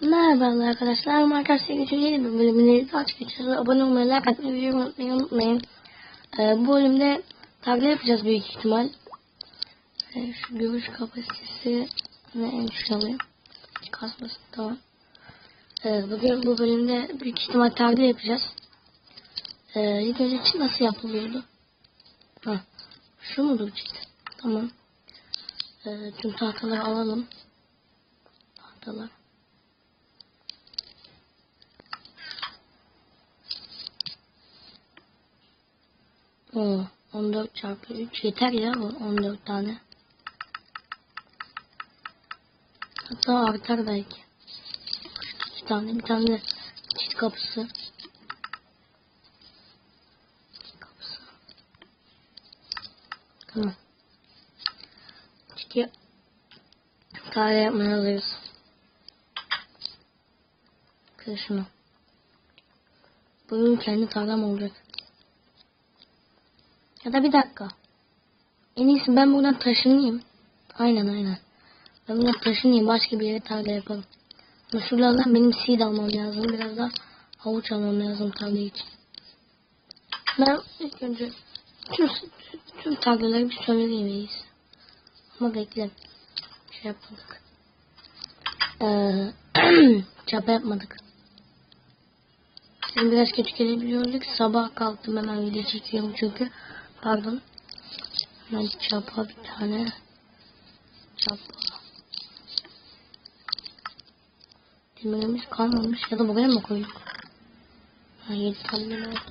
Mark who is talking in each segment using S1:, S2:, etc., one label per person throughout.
S1: Merhaba arkadaşlar. Minecraft sevgisi yeni bir bölümüne takip edeceğiz. Abone olmayı, like atmayı, videoyu unutmayı unutmayın. Ee, bu bölümde takla yapacağız büyük ihtimal. Ee, şu görüş kapasitesi ne en düşük alayım. Kasması tamam. Ee, bugün bu bölümde büyük ihtimal takla yapacağız. Ee, ilk önce nasıl yapılıyordu? Ha, şu mudur cidden? Tamam. Ee, tüm tahtaları alalım. Tahtalar. Oo, 14 çarpı 3 yeter ya 14 tane. Hatta artar belki. İki tane bir tane de çift kapısı. kapısı. Tamam. Çünkü kahve yapmaya alıyoruz. Kır şunu. Bunun kendi tarlam olacak. Ya da bir dakika. En iyisi ben buradan taşınayım. Aynen aynen. Ben buradan taşınayım. Başka bir yere tarla yapalım. Ama benim seed almam lazım. Biraz da havuç almam lazım tarla için. Ben ilk önce tüm, tüm tarlaları bir sömürgemeyiz. Ama bekle. şey yapmadık. Ee, çapa yapmadık. Şimdi biraz geç gelebiliyorduk. Sabah kalktım hemen video çekiyorum çünkü. Pardon. Hemen çapa bir tane. Çapa. Demirimiz kalmamış ya da buraya mı koyduk? Ha 7 tane var.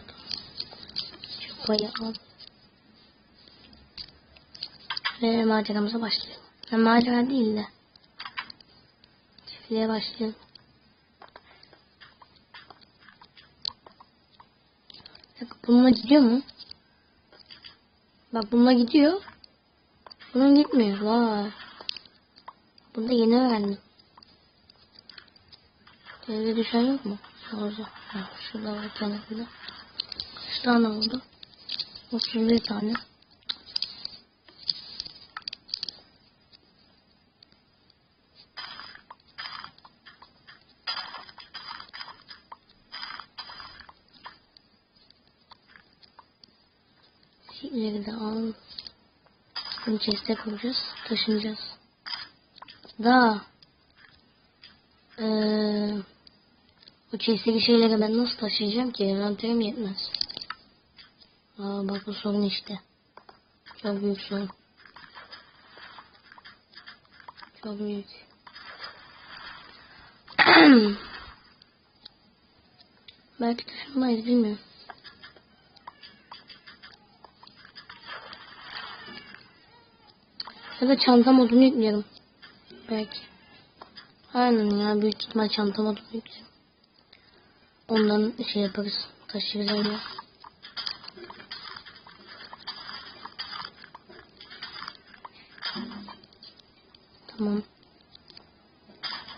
S1: Çapayı al. Ve maceramıza başlayalım. Yani macera değil de. Çiftliğe başlayalım. Bununla gidiyor mu? Bak bununla gidiyor. Bunun gitmiyor. Vay. Bunu da yeni öğrendim. Evde düşen yok mu? Orada. Şurada var kenarında. Üç tane oldu. 31 tane. tane chest'e koyacağız. Taşınacağız. Da ee, bu chest'teki şeyleri ben nasıl taşıyacağım ki? Envanterim yetmez. Aa, bak bu sorun işte. Çok büyük sorun. Çok büyük. Belki taşınmayız bilmiyorum. Ya da çanta modunu yükleyelim. Belki. Aynen ya büyük ihtimal çantam modunu yükleyelim. Ondan şey yaparız. Taşırız öyle. Tamam.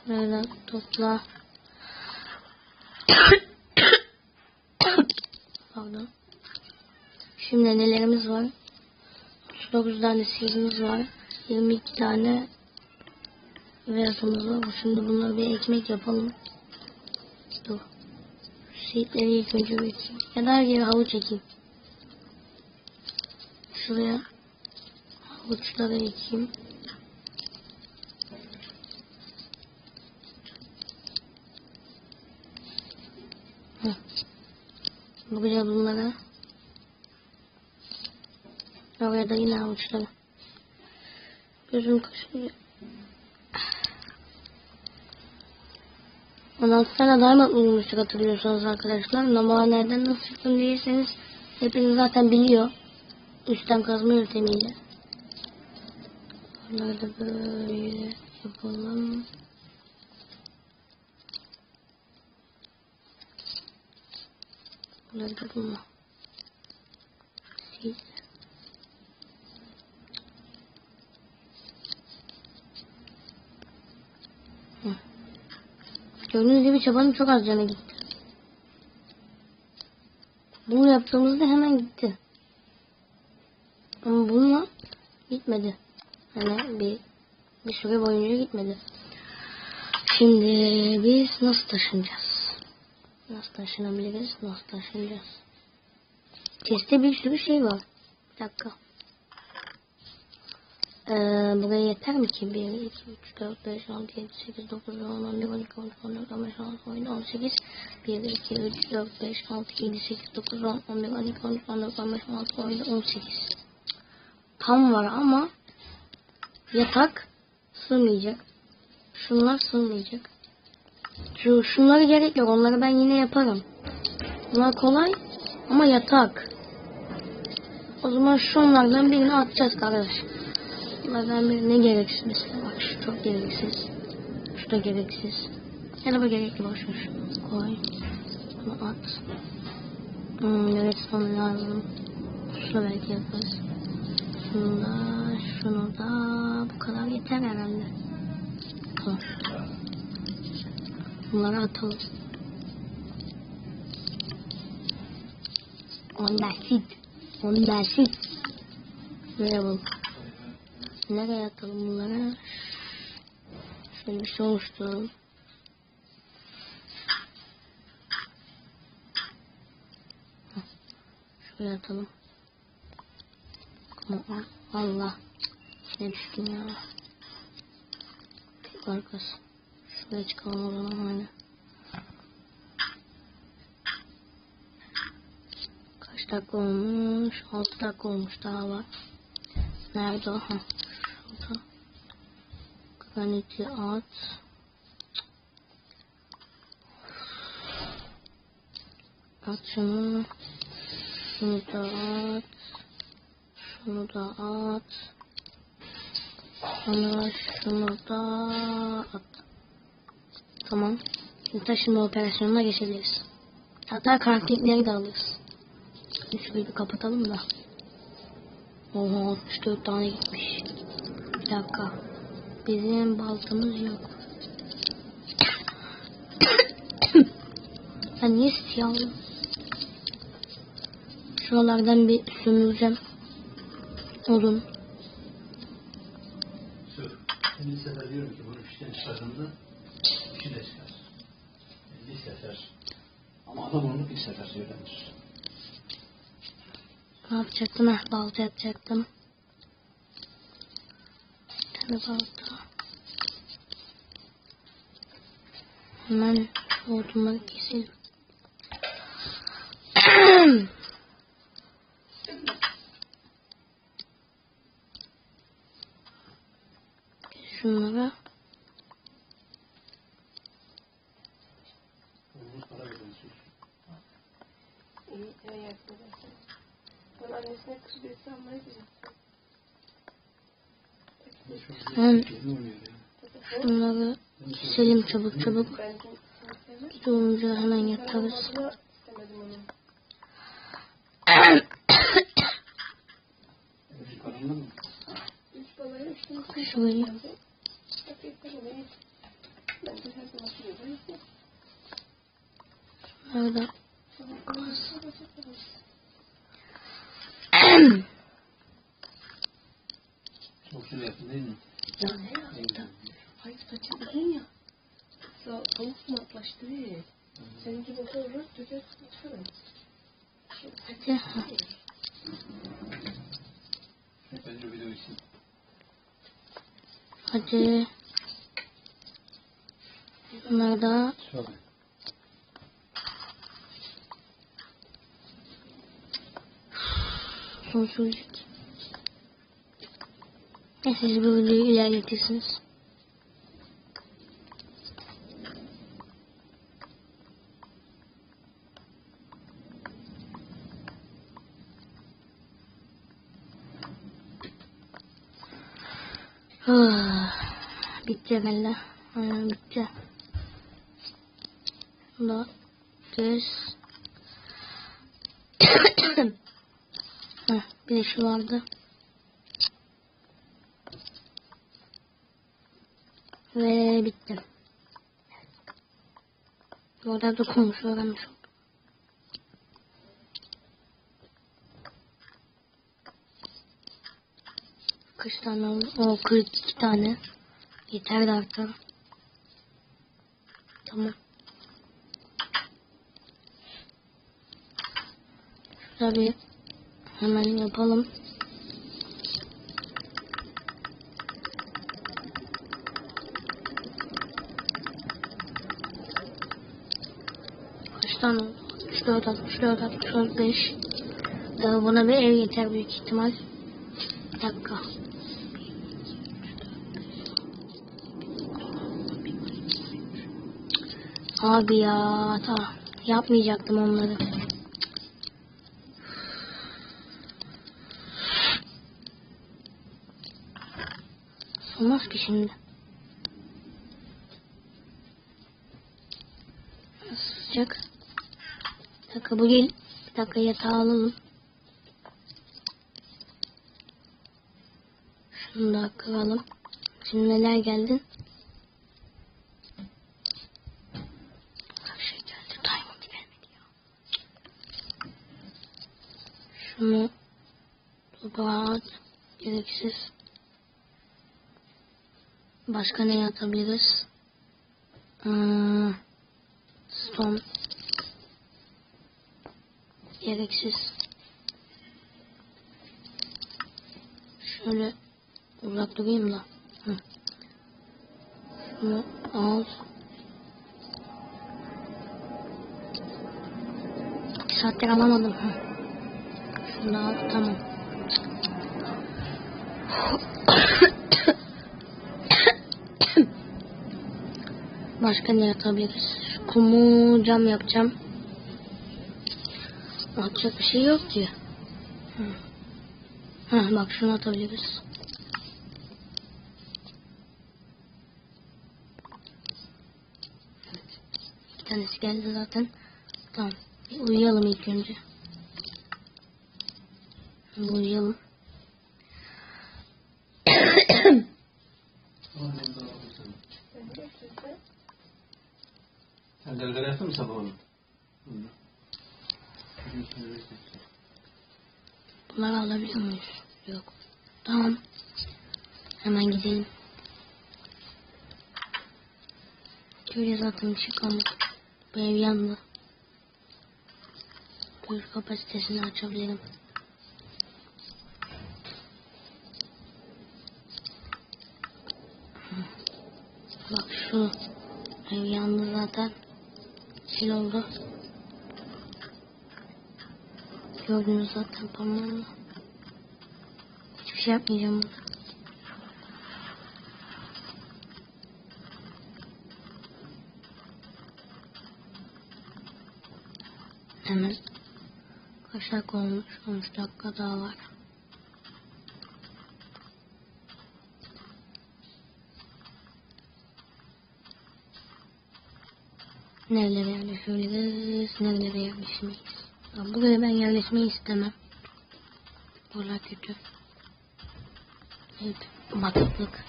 S1: Böyle topla. Pardon. Şimdi nelerimiz var? 39 tane sizimiz var. 22 tane beyazımız var. Şimdi bunları bir ekmek yapalım. Dur. Şehitleri ilk önce bir Ya da her havuç ekeyim. Şuraya havuçları ekeyim. Heh. Buraya bunlara. Oraya da yine havuçları. Gözüm kaşınıyor. Anonslara daima uyumuştuk hatırlıyorsanız arkadaşlar. Namaha nereden nasıl çıktım değilseniz hepiniz zaten biliyor. Üstten kazma yöntemiyle. Bunları da böyle yapalım. Bunları da bununla. Siz. Gördüğünüz gibi çabanın çok az canı gitti. Bunu yaptığımızda hemen gitti. Ama bununla gitmedi. Hani bir, bir süre boyunca gitmedi. Şimdi biz nasıl taşınacağız? Nasıl taşınabiliriz? Nasıl taşınacağız? Teste bir sürü şey var. Bir dakika. Ee, buraya yeter mi ki? 1, 2, 3, 4, 5, 6, 7, 8, 9, 10, 11, 12, 13, 14, 15, 16, 17, 18, 1, 2, 3, 4, 5, 6, 7, 8, 9, 10, 11, 12, 13, 14, 15, 16, 17, 18. Tam var ama yatak sığmayacak. Şunlar sığmayacak. Şu, şunları gerek yok. Onları ben yine yaparım. Bunlar kolay ama yatak. O zaman şunlardan birini atacağız kardeşim. Bunlardan biri ne gereksiz mesela. Bak şu çok gereksiz. Şu da gereksiz. bu gerekli boşmuş. Koy. Bunu at. Hmm, gereksiz lazım. Şunu belki yaparız. Şunu da, şunu da. Bu kadar yeter herhalde. Tamam. Bunları atalım. Onda sit. Onda sit. Ne yapalım? Nereye atalım bunları? Şimdi bir şey oluşturalım. Şuraya atalım. Allah. Ne düştüm ya. Çok arkası. Şuraya çıkalım o zaman hani. Kaç dakika olmuş? 6 dakika olmuş daha var. Nerede o? Ha. Panikli at. At şunu. Şunu da at. Şunu da at. Sonra şunu da at. Tamam. Şimdi taşıma operasyonuna geçebiliriz. Hatta kartlikleri de alırız. Şöyle bir kapatalım da. Oha 64 tane gitmiş. Bir dakika. Bizim baltamız yok. ben niye siyahım? Şuralardan bir sömüreceğim. Odun. Sür. Şimdi sefer diyorum ki bunu işten çıkardığında fişi de çıkar. elli sefer. Ama adam onu bir sefer söylemiş. Ne yapacaktım? balta yapacaktım. Tane balta. Hemen hortumu keselim. Şunları. Şunları Keselim çabuk çabuk. Doğumcu hemen yaparız. Şöyle. Nerede? Çok güzel değil mi? Evet. Hayır saçın uzun ya. Sa soğuk matlaştırıyor. Seninki boşa olur, döker tutarım. Saçı. Önce video için. Hadi. Bunlar da. Şöyle. Sonsuzluk. Neyse siz bu videoyu ilerletirsiniz. Cemelle. Aynen bitti. Bunda göz. Heh, bir de vardı. Ve bitti. Orada dokunmuş öğrenmiş oldum. Kaç tane oldu? O 42 tane. Yeter de artan. Tamam. Tabii. Hemen yapalım. Kaç tane oldu? 64, 64, 65. Daha buna bir ev yeter büyük ihtimal. Abi ya ta yapmayacaktım onları. Olmaz ki şimdi. Sıcak. Bir dakika bu gel. Bir yatağı alalım. Şunu da kıralım. Şimdi neler geldin? şunu toprağın gereksiz. Başka ne yatabiliriz Hmm, stone gereksiz. Şöyle uzak durayım da. Hı. Şunu al. Bir alamadım. Hı aslında abi tamam. Başka ne yapabiliriz? Kumu cam yapacağım. Atacak bir şey yok ki. Hı. bak şunu atabiliriz. Bir tanesi geldi zaten. Tamam. Uyuyalım ilk önce. Uyuyalım. Sen delgara yaptın mı sabah onu? Bunları alabiliyor muyuz? Yok. Tamam. Hemen gidelim. Şöyle zaten çıkalım. Bu ev yandı. Dur kapasitesini açabilirim. Bak şu ev hani yandı zaten. Sil oldu. Gördünüz zaten tamamen. Hiçbir şey yapmayacağım burada. Hemen kaçak olmuş 13 dakika daha var. Nerelere yerleşebiliriz? Nerelere yerleşmeyiz? Ama buraya ben yerleşmeyi istemem. Buralar kötü. Evet. Batıklık.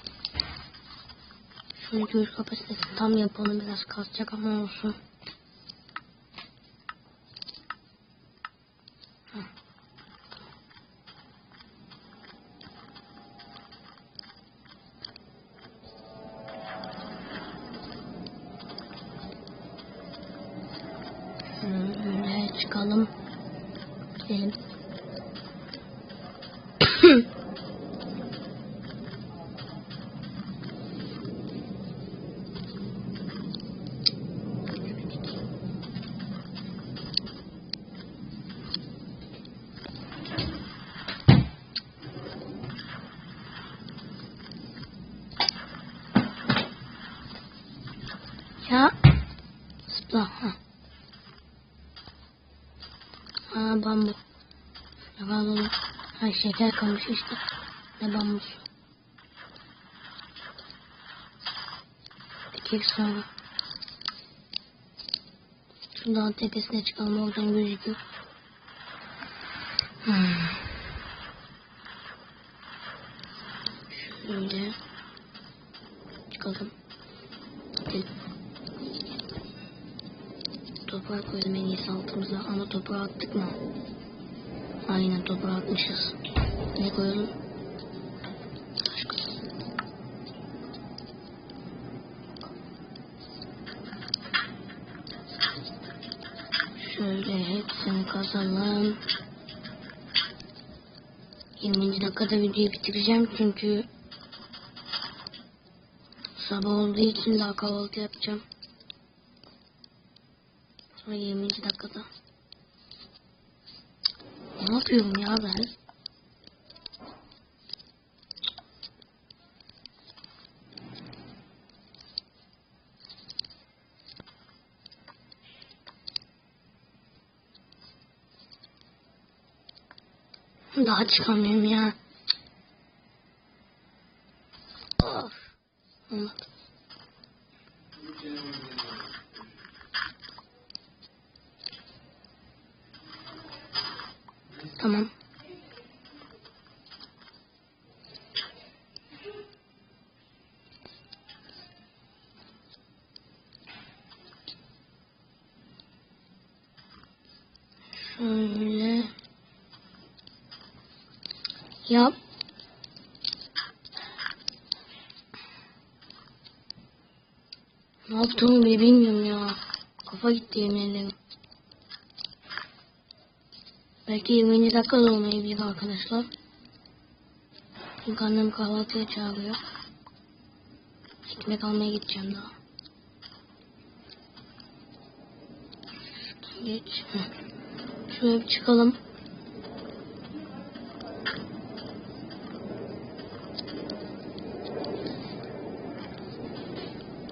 S1: Şunu göğüs kapasitesi tam yapalım. Biraz kalacak ama olsun. on them. And Yeah. Stuff, huh? Aa bambu. Ne bambu? Ha şeker kalmış işte. Ne bambu? Dikek sonra. Şu dağın tepesine çıkalım oradan gözüküyor. Hmm. attık mı? Aynen toprağı atmışız. Ne koyalım? koyalım. Şöyle hepsini kazalım. 20. dakikada videoyu bitireceğim çünkü sabah olduğu için daha kahvaltı yapacağım. Sonra 20. dakikada. Ne yapıyorum ya ben? Daha çıkamıyorum ya. Şöyle. Yap. Ne yaptığımı bile bilmiyorum ya. Kafa gitti yemin ederim. Belki 20. dakika da olmayabilir arkadaşlar. Çünkü annem kahvaltıya çağırıyor. Ekmek almaya gideceğim daha. Geç. Şöyle çıkalım.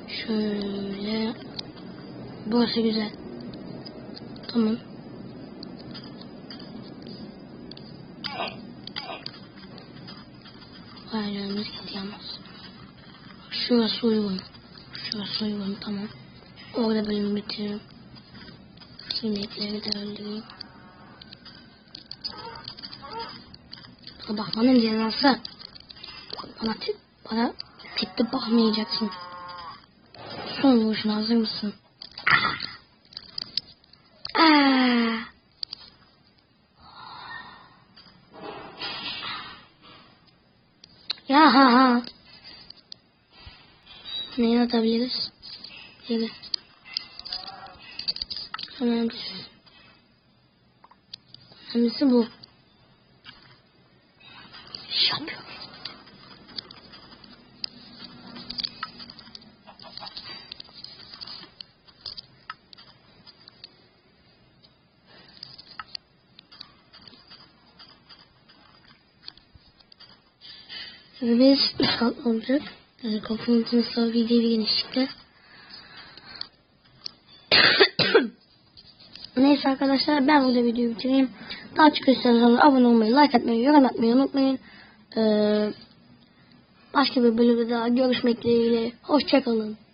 S1: Şöyle. Burası güzel. Tamam. Bak bakmanın cezası. Bana, bana tipte bakmayacaksın. Son vuruşuna hazır mısın? Aa. Ah! Aa. Ah! Ya ha ha. Neyi atabiliriz? Yürü. Önemlisi. Önemlisi bu. biz üç katlı olacak. Yani kapımızın sığabildiği bir genişlikte. Neyse arkadaşlar ben burada videoyu bitireyim. Daha çok istiyorsanız abone olmayı, like atmayı, yorum atmayı unutmayın. Ee, başka bir bölümde daha görüşmek dileğiyle. Hoşçakalın.